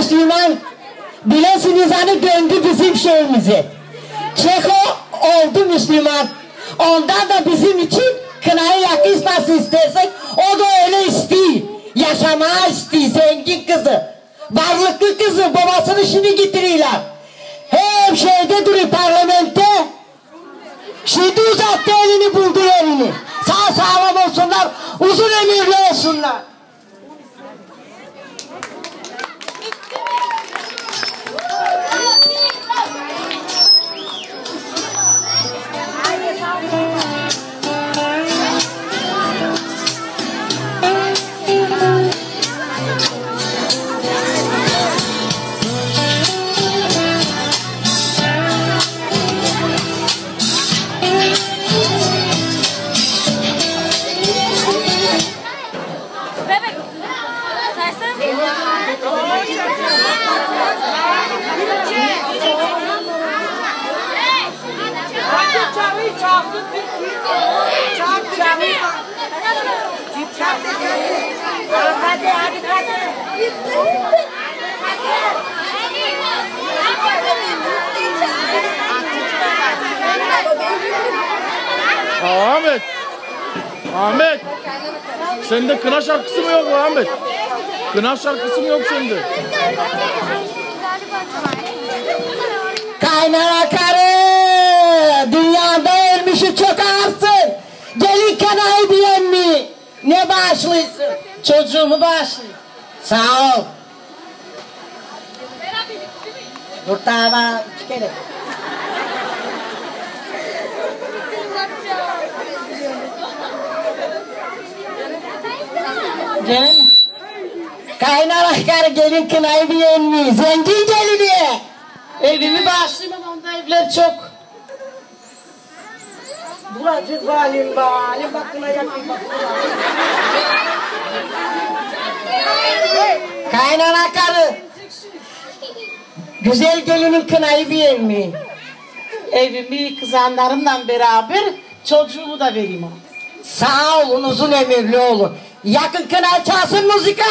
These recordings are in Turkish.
Müslüman. Bilesiniz hani döndü bizim şeyimizi. Çeko oldu Müslüman. Ondan da bizim için kınayı yakışması istersek o da öyle istiyor. Yaşamaya istiyor zengin kızı. Varlıklı kızı babasını şimdi getiriyorlar. Hep şeyde duruyor parlamentte. Şimdi uzattı elini buldu elini. Sağ sağlam olsunlar, uzun ömürlü olsunlar. Aa, Ahmet. Ahmet. Sende kına şarkısı mı yok Ahmet? Kına şarkısı mı yok sende? Kaynana karı Bağışlıyorsun? Çocuğumu bağışlayın. Sağ ol. Kurtarma üç kere. Gelin. Kaynana karı gelin kınayı diyen mi? Zengin gelini. Evimi bağışlayayım onda evler çok. Bulacık valim valim bakına yakın bakına. Kaynana karı. Güzel gelinin kınayı bir mi? Evimi kızanlarımla beraber çocuğumu da vereyim ona. Sağ olun uzun emirli olun. Yakın kına çalsın müzika.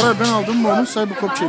Koray ben aldım onu say bu kopçayı.